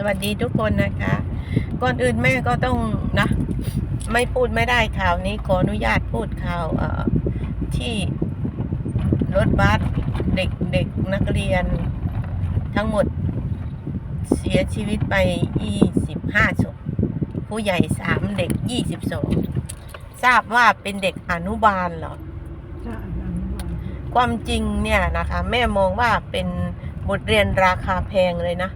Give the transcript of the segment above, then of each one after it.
สวัสดีทุกคนนะคะ ก่อนอื่นแม่ก็ต้องนะ ไม่พูดไม่ได้ข่าวนี้ขออนุญาตพูดข่าวเอ่อที่รถบัสเด็กเด็กนักเรียน ทั้งหมดเสียชีวิตไป 25ศพผู้ใหญ่ 3 เด็ก 22 ทราบว่าเป็นเด็กอนุบาลเหรอใช่อนุบาลความจริงเนี่ยนะคะ แม่มองว่าเป็นบทเรียนราคาแพงเลยนะ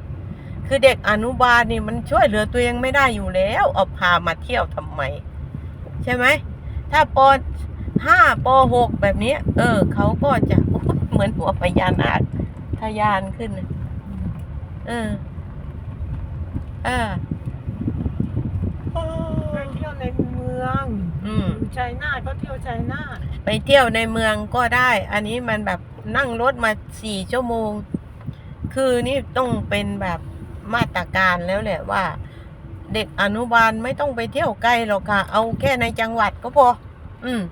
คือเด็กอนุบาลนี่มันช่วยเหลือตัวเองไม่ได้อยู่แล้ว เอาพามาเที่ยวทำไม ใช่ไหม ถ้าปห้าปหกแบบนี้ เออ เขาก็จะอุ๊ยเหมือนหัวพญานาคทะยานขึ้นน่ะเออ เออไปเที่ยวในเมืองอืมอยู่ชัยนาทก็เที่ยวชัยนาทไปเที่ยวในเมืองก็ได้ อันนี้มันแบบนั่งรถมาสี่ชั่วโมง คือนี่ต้องเป็นแบบ มาตรการแล้วแหละว่า เด็กอนุบาลไม่ต้องไปเที่ยวไกลหรอกค่ะ เอาแค่ในจังหวัดก็พอ อืม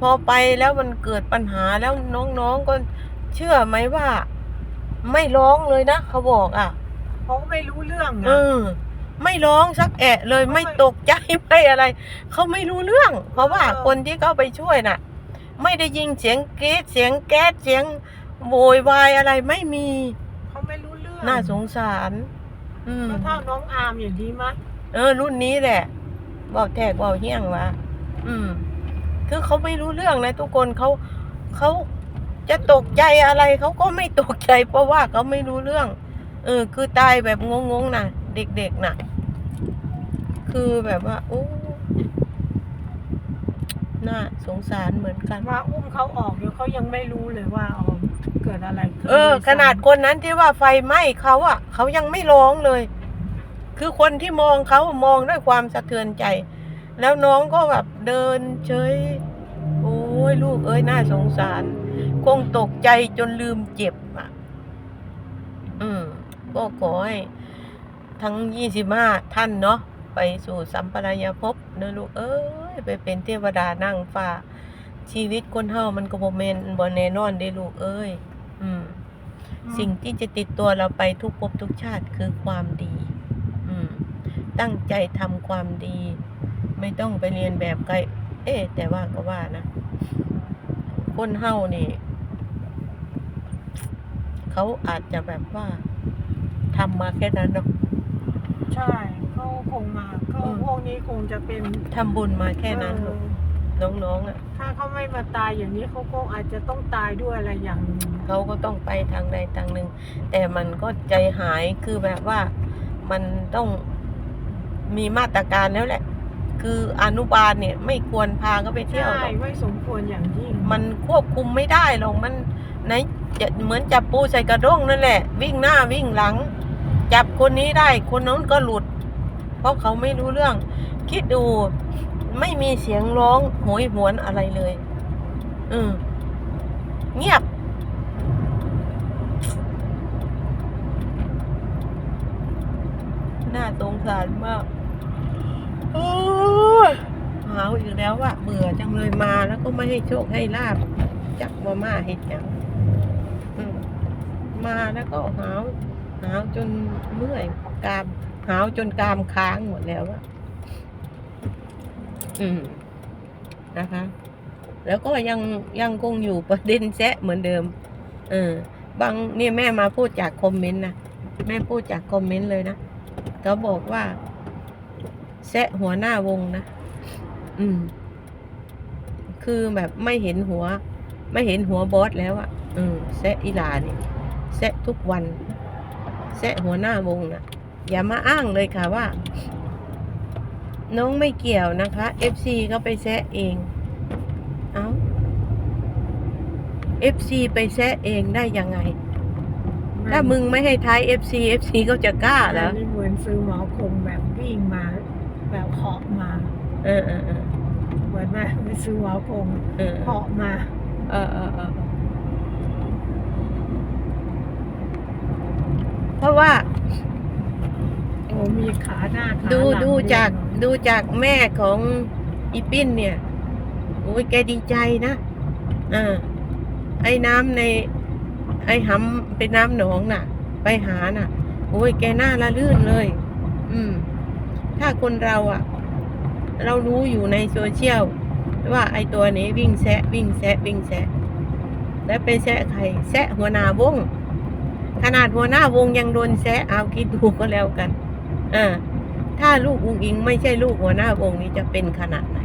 พอไปแล้วมันเกิดปัญหาแล้วน้องๆก็เชื่อไหมว่า ไม่ร้องเลยนะเขาบอกอะเขาก็ไม่รู้เรื่องเอนะอไม่ร้องสักแอะเลยไม่ตกใจไม่อะไรเขาไม่รู้เรื่อง เพราะว่าคนที่เขาไปช่วยน่ะ ไม่ได้ยินเสียงกรีดเสียงแก๊สเสียงโวยวายอะไรไม่มี เขาไม่รู้เรื่อง น่าสงสาร อืมแล้วถ้าน้องอาร์มอย่างนี้มั้ยเออ รุ่นนี้แหละบอกแทกบอกเฮี้ยงวะอืม คือเขาไม่รู้เรื่องนะทุกคนเขาเขาจะตกใจอะไรเขาก็ไม่ตกใจ เพราะว่าเขาไม่รู้เรื่อง เออ คือตายแบบงงๆนะเด็กๆน่ะคือแบบว่าโอ้น่าสงสารเหมือนกัน ว่าอุ้มเขาออกเดี๋ยวเขายังไม่รู้เลยว่าอ๋อ เกิดอะไรขึ้นเออ ขนาดคนนั้นที่ว่าไฟไหม้เขาอะเขายังไม่ร้องเลย คือคนที่มองเขามองด้วยความสะเทือนใจ แล้วน้องก็แบบเดินเฉยโอ้ยลูกเอ้ยน่าสงสาร คงตกใจจนลืมเจ็บอะ อืมก็ขอให้ทั้งยี่สิบห้าท่านเนาะไปสู่สัมปรายภพเนอะลูกเอ้ยไปเป็นเทวดานั่งฟ้า ชีวิตคนเฮามันก็บ่แม่นบ่แน่นอนเด้ลูกเอ้ย อืม สิ่งที่จะติดตัวเราไปทุกภพทุกชาติคือความดี อืม ตั้งใจทำความดี ไม่ต้องไปเรียนแบบใครเอ๊ะแต่ว่าก็ว่านะ คนเฮานี่เขาอาจจะแบบว่าทำมาแค่นั้นเนาะใช่เขาคงมาเขาอืมพวกนี้คงจะเป็นทำบุญมาแค่นั้นเอลูกอ น้องๆอะถ้าเขาไม่มาตายอย่างนี้เขาก็อาจจะต้องตายด้วยอะไรอย่างหนึ่งเขาก็ต้องไปทางใดทางหนึ่ง แต่มันก็ใจหายคือแบบว่ามันต้องมีมาตรการแล้วแหละ คืออนุบาลเนี่ยไม่ควรพาเขาไปเที่ยวหรใช่อกไม่สมควรอย่างยิ่งมันควบคุมไม่ได้หรอกมันไหนจะเหมือนจับปูใส่กระด้งนั่นแหละ วิ่งหน้าวิ่งหลัง จับคนนี้ได้คนนั้นก็หลุด เพราะเขาไม่รู้เรื่อง คิดดู ไม่มีเสียงร้องโหยหวนอะไรเลยอืมเงียบ น่าสงสารมากโอ้ยหาวอีกแล้วว่ะเบื่อจังเลยมาแล้วก็ไม่ให้โชคให้ลาบจักมาม่าเห็ดจังอืมมาแล้วก็หาวหาวจนเมื่อยกามหาวจนกามค้างหมดแล้วอะ อืมนะคะ แล้วก็ยังยังคงอยู่ประเด็นแซะเหมือนเดิม เออบางนี่แม่มาพูดจากคอมเมนต์นะแม่พูดจากคอมเมนต์เลยนะเขาบอกว่าแซะหัวหน้าวงนะอืม คือแบบไม่เห็นหัว ไม่เห็นหัวบอสแล้วอะ่ะอืมแซะอีลานี่แซะทุกวันแซะหัวหน้าวงนะอย่ามาอ้างเลยค่ะว่า น้องไม่เกี่ยวนะคะ FC เขาไปแซะเอง เอา FC ไปแซะเองได้ยังไง ถ้ามึงไม่ให้ท้าย FC FC เขาจะกล้าเหรออันนี้เหมือนซื้อหมอคงแบบวิ่งมา แบบเหาะมา เออเออเออเหมือนมาไปซื้อหมอคงเออเหาะมา เออเออเออเพราะว่าโอ้มีขาหน้าขาดูหลังดูเยจากเนอะดูจากแม่ของอีปิ้นเนี่ยโอ้ยแกดีใจนะอ่าไอ้น้ำใน ไอ้หำเป็นน้ำหนองน่ะ ไปหาน่ะ โอ้ยแกหน้าละลื่นเลย อืม ถ้าคนเราอะเรารู้อยู่ในโซเชียลว่าไอตัวนี้วิ่งแซะวิ่งแซะวิ่งแซะแล้วไปแซะใครแซะหัวหน้าวง ขนาดหัวหน้าวงยังโดนแซะเอาคิดดูก็แล้วกัน อ่าถ้าลูกอุ้งอิง ไม่ใช่ลูกหัวหน้าวงนี้จะเป็นขนาดไหน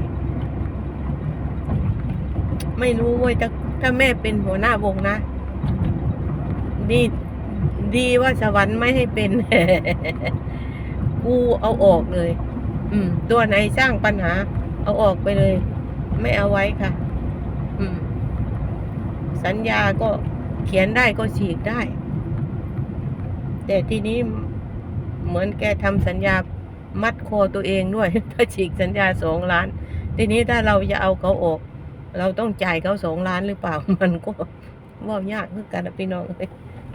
ไม่รู้เว้ยถ้าถ้าแม่เป็นหัวหน้าวงนะ ดีดีว่าสวรรค์ไม่ให้เป็น กูเอาออกเลย อืม ตัวไหนสร้างปัญหา เอาออกไปเลย ไม่เอาไว้ค่ะ อืม สัญญาก็เขียนได้ก็ฉีกได้ แต่ทีนี้ เหมือนแกทำสัญญามัดคอตัวเองด้วย ถ้าฉีกสัญญาสองล้าน ทีนี้ถ้าเราจะเอาเขาออก เราต้องจ่ายเขาสองล้านหรือเปล่า มันก็ว่ายากเหมือนกันนะพี่น้องเอ้ย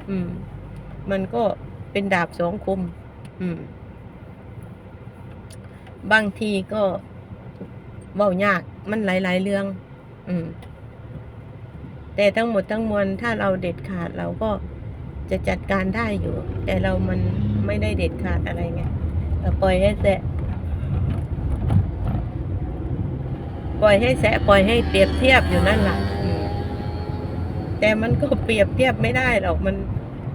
อืม มันก็เป็นดาบสองคมอืม บางทีก็ว้ายากมันหลาย ๆ เรื่อง อืม แต่ทั้งหมดทั้งมวลถ้าเราเด็ดขาดเราก็จะจัดการได้อยู่ แต่เรามัน ไม่ได้เด็ดขาดอะไรไงเราปล่อยให้แสะปล่อยให้แสะปล่อยให้เปรียบเทียบอยู่นั่นแหละแต่มันก็เปรียบเทียบไม่ได้หรอกมัน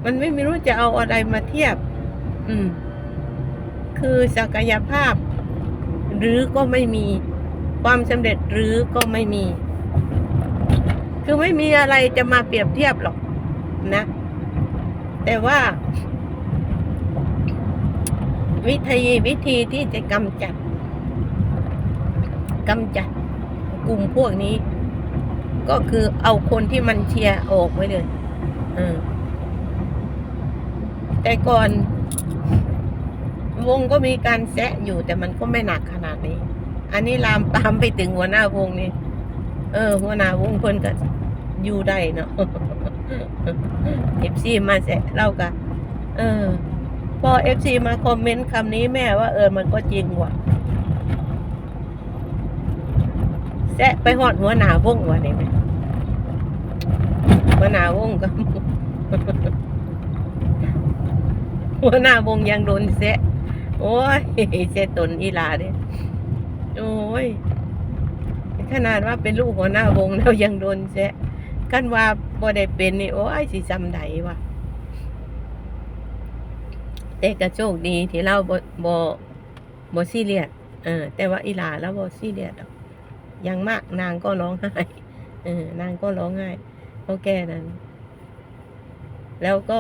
มันไม่รู้จะเอาอะไรมาเทียบ อืม คือศักยภาพ หรือก็ไม่มีความสำเร็จหรือก็ไม่มี คือไม่มีอะไรจะมาเปรียบเทียบหรอกนะ แต่ว่า วิธีวิธีที่จะกำจัดกำจัดกลุ่มพวกนี้ ก็คือเอาคนที่มันเชียร์ออกไว้เลยอแต่ก่อน วงก็มีการแซะอยู่แต่มันก็ไม่หนักขนาดนี้ อันนี้ลามปามไปถึงหัวหน้าวงนี่เออ หัวหน้าวงเพิ่นก็อยู่ได้เนาะเอฟซีมาแซะเล่ากันเออ พอเอฟซีมาคอมเมนต์คำนี้แม่ว่าเออมันก็จริงว่ะแซะไปหอดหัวหนาวงว่ะเนี่ยแม่หัวหนาวงก็หัวหน้าวงยังโดนแซะโอ้ยเซะตนอีลาเนี่ยโอ้ยขนาดว่าเป็นลูกหัวหน้าวงแล้วยังโดนแซะกันว่าบ่ได้เป็นนี่โอ้ยสิจำไดวะ แต่ก็โชคดีที่เราบ่บ่บ่ซีเรียสเออ แต่ว่าอีหลาแล้วบ่ซีเรียสดอกยังมากนางก็ร้องไห้เออนางก็ร้องไห้เพราะแกนั้น แล้วก็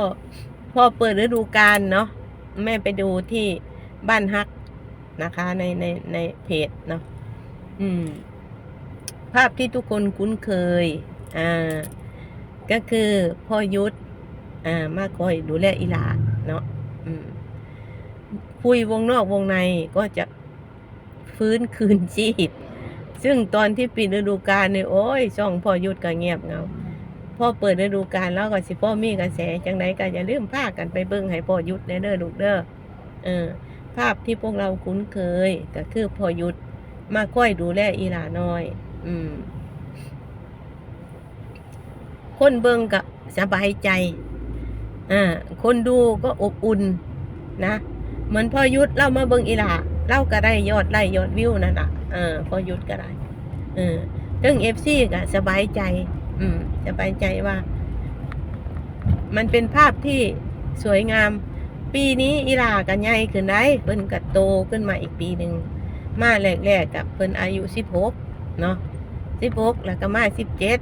พอเปิดฤดูกาลเนาะแม่ไปดูที่บ้านฮักนะคะ ในในในเพจเนาะอืม ภาพที่ทุกคนคุ้นเคย อ่า ก็คือพ่อยุทธอ่ามาคอยดูแลอีหลาเนาะ คุยวงนอกวงในก็จะฟื้นคืนชีพซึ่งตอนที่ปิดฤดูกาลเนี่ยโอ้ยช่องพ่อยุทธก็เงียบเงาพอเปิดฤดูกาลแล้วก็สิพ่อมีกระแสจังไดก็อย่าลืมพากันไปเบิ่งให้พ่อยุทธแน่เด้อลูกเด้อเออ ภาพที่พวกเราคุ้นเคยก็คือพ่อยุทธมาค่อยดูแลอีหลาน้อย อืม คนเบิ่งก็สบายใจอ่าคนดูก็อบอุ่นนะ เหมือนพ่อยุทธเรามาเบิงอีหลาเราก็ได้ยอดไล่ยอดวิวนั่นอะเออพ่อยุทธก็ได้เออถึงเอฟซีก็สบายใจ อืมสบายใจว่า มันเป็นภาพที่สวยงาม ปีนี้อีหลากันใหญ่ขึ้นได้เพิ่นก็โตขึ้นมาอีกปีหนึ่งมาแรกๆกับเพิ่นอายุสิบหกเนาะสิบหกแล้วก็มาสิบเจ็ด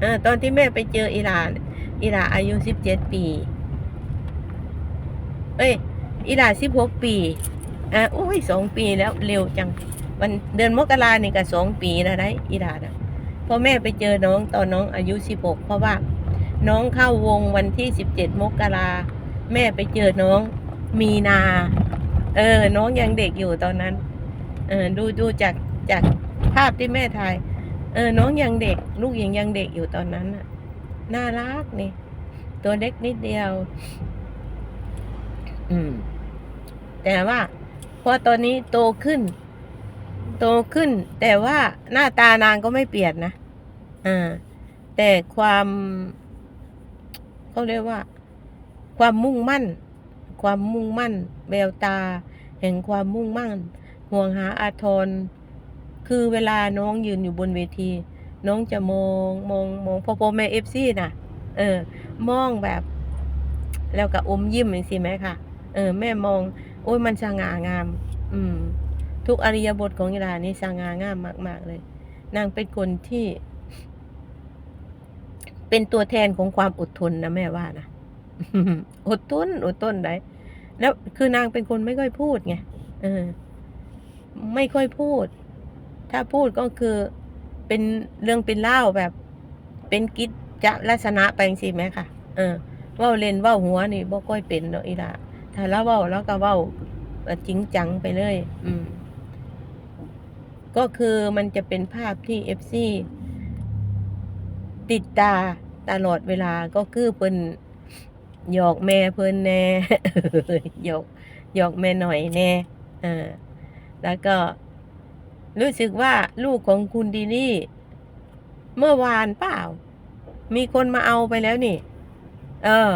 เออตอนที่แม่ไปเจออีหลาอีหลาอายุสิบเจ็ดปี เอ้ย อีหลาสิบหกปี อะโอ้ยสองปีแล้วเร็วจัง วันเดือนมกรานี่ก็สองปีแล้วได้อีหลาน่ะพอแม่ไปเจอน้องตอนน้องอายุสิบหกเพราะว่า น้องเข้าวงวันที่สิบเจ็ดมกราแม่ไปเจอน้องมีนา เออ น้องยังเด็กอยู่ตอนนั้น เออดูดูจากจากภาพที่แม่ถ่าย เออ น้องยังเด็ก ลูกยังยังเด็กอยู่ตอนนั้นน่ะ น่ารักนี่ ตัวเล็กนิดเดียว อืม แต่ว่าพอตอนนี้โตขึ้น โตขึ้น แต่ว่าหน้าตานางก็ไม่เปลี่ยนนะอ่าแต่ความเขาเรียกว่า ความมุ่งมั่น ความมุ่งมั่นแววตา แห่งความมุ่งมั่น ห่วงหาอาทร คือเวลาน้องยืนอยู่บนเวที น้องจะมองมองมองพอพอแม่เอฟซีน่ะ เออ มองแบบ แล้วก็อมยิ้มอย่างสิไหมค่ะ เออ แม่มอง โอ้ยมันสง่างาม อืม ทุกอริยบทของอีหลานี่สง่างามมาก ๆ เลย นางเป็นคนที่ เป็นตัวแทนของความอดทนนะแม่ว่านะอดทนอดทนได้แล้วคือนางเป็นคนไม่ค่อยพูดไงเออ ไม่ค่อยพูด ถ้าพูดก็คือเป็นเรื่องเป็นเล่าแบบ เป็นกิจจะลักษณะไปสิแม่ค่ะ เออว่าเล่นว่าหัวนี่บ่ค่อยเป็นดอกอีหละ ถ้าเราเว้าแล้วก็เว้าเอ่อจริงจังไปเลย อืม ก็คือมันจะเป็นภาพที่เอฟซีติดตาตลอดเวลาก็คือเพิ่นหยอกแม่เพิ่นแน่หยอกหยอกแม่หน่อยแน่เออแล้วก็ รู้สึกว่าลูกของคุณดีนี่ เมื่อวานเปล่า มีคนมาเอาไปแล้วนี่ เออ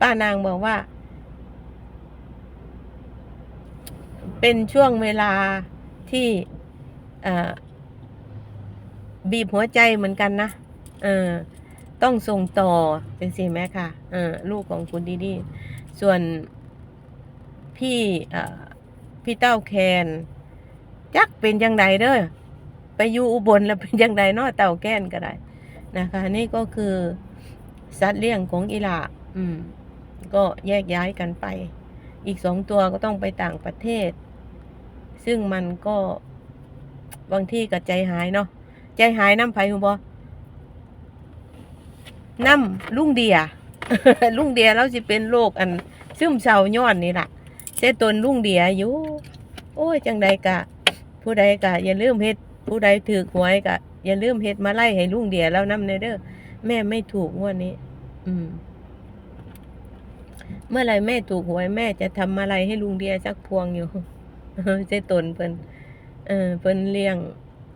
ป้านางบอกว่า เป็นช่วงเวลาที่บีบหัวใจเหมือนกันนะเออต้องส่งต่อเป็นสิแม่ค่ะเออลูกของคุณดีดีส่วนพี่พี่เต้าแคนจักเป็นยังไงเด้อไปอยู่อุบลแล้วเป็นยังไงนาะเต่าแก้นก็ได้นะคะ นี่ก็คือสัตว์เลี้ยงของอีหลาอืม ก็แยกย้ายกันไป อีกสองตัวก็ต้องไปต่างประเทศ ซึ่งมันก็บางที่ก็ใจหายเนาะใจหายน้ำไผ่หูบอน้ำลุงเดียลุงเดียแล้วสิเป็นโรคอันซึมเศร้าย้อนนี่แหละเสตนลุงเดียอยู่โอ้ยจังใดกะ ผู้ใดกะ อย่าลืมเฮ็ดผู้ใดถือหวยกะ อย่าลืมเฮ็ดมาไล่ให้ลุงเดียแล้วน้ำในเด้อแม่ไม่ถูกงวดนี้ อืม เมื่อไรแม่ถูกหวยแม่จะทำอะไรให้ลุงเดียสักพวงอยู่ เจตนเพิ่นเออเพิ่นเลี้ยง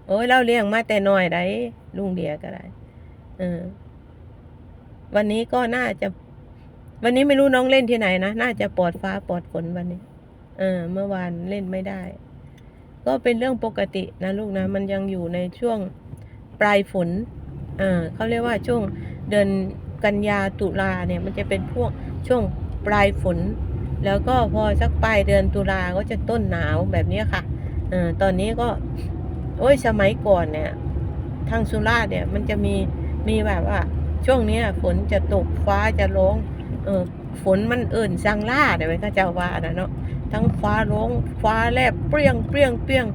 โอ้ยเราเลี้ยงมาแต่น้อยได้ลุงเดียก็ได้เออ วันนี้ก็น่าจะ วันนี้ไม่รู้น้องเล่นที่ไหนนะน่าจะปลอดฟ้าปลอดฝนวันนี้ เออ เมื่อวานเล่นไม่ได้ ก็เป็นเรื่องปกตินะลูกนะ มันยังอยู่ในช่วงปลายฝนเออเขาเรียกว่าช่วงเดือนกันยาตุลาเนี่ย มันจะเป็นพวกช่วงปลายฝน แล้วก็พอสักปลายเดือนตุลาก็จะต้นหนาวแบบนี้ค่ะอตอนนี้ก็ โอ้ยสมัยก่อนเนี่ยทางสุราษฎร์เนี่ยมันจะมีมีแบบว่า ช่วงนี้ฝนจะตกฟ้าจะร้องเออฝนมันเอิ่นสังล่าเดี๋ยวมันก็จะว่านะเนาะทั้งฟ้าร้องฟ้าแลบเปรี้ยงเปรี้ยงเปรี้ยง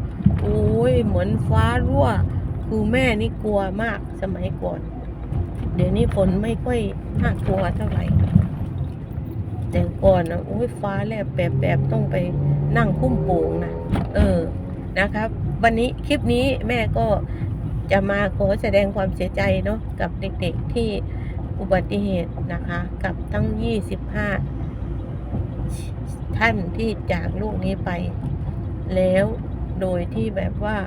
โอ้ยเหมือนฟ้ารั่วคือแม่นี่กลัวมากสมัยก่อน เดี๋ยวนี้ฝนไม่ค่อยน่ากลัวเท่าไหร่ แต่ก่อนนะโอ้ยฟ้าแลบแบบแบบต้องไปนั่งคุ้มโป่งนะเออนะครับ วันนี้คลิปนี้แม่ก็จะมาขอแสดงความเสียใจเนาะกับเด็กๆที่อุบัติเหตุนะคะ กับทั้ง 25 ท่านที่จากลูกนี้ไป แล้วโดยที่แบบว่า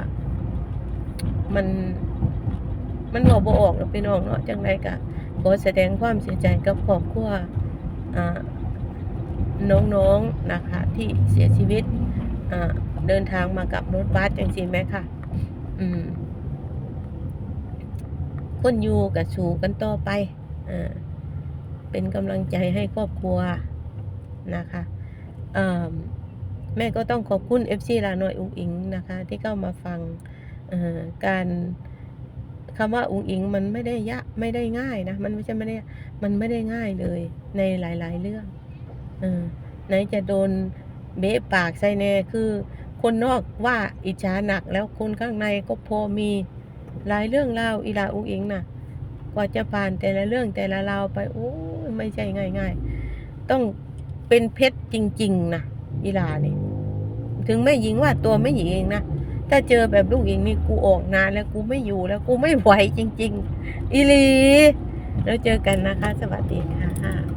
มันมันบอกบออกหรอกพี่น้องเนาะจังไรกะขอแสดงความเสียใจกับครอบครัวอ่า น้องๆนะคะที่เสียชีวิตเดินทางมากับรถบัสจังสิไหมค่ะ อืมคนอยู่กับสูกันต่อไปอ่าเป็นกำลังใจให้ครอบครัวนะคะแม่ก็ต้องขอบคุณ FC ลาหน่อยอุงอิงนะคะ ที่เข้ามาฟังการคำว่าอุงอิงมันไม่ได้ยะไม่ได้ง่ายนะ มันไม่ใช่ไม่ได้มันไม่ได้ง่ายเลยในหลาย ๆ เรื่อง เออไหนจะโดนเบะปากใส่แน่คือ คนนอกว่าอิจฉาหนักแล้วคนข้างในก็พอมีหลายเรื่องเล่าอีลาอุงอิงน่ะ กว่าจะผ่านแต่ละเรื่องแต่ละราวไปโอ้ยไม่ใช่ง่าย ๆ ต้องเป็นเพชรจริง ๆนะอีลานี่ถึงแม่หญิงว่าตัวแม่หญิงเองนะถ้าเจอแบบลูกหญิงนี่กูออกนานแล้วกูไม่อยู่แล้วกูไม่ไหวจริง ๆ อีลี แล้วเจอกันนะคะ สวัสดีค่ะ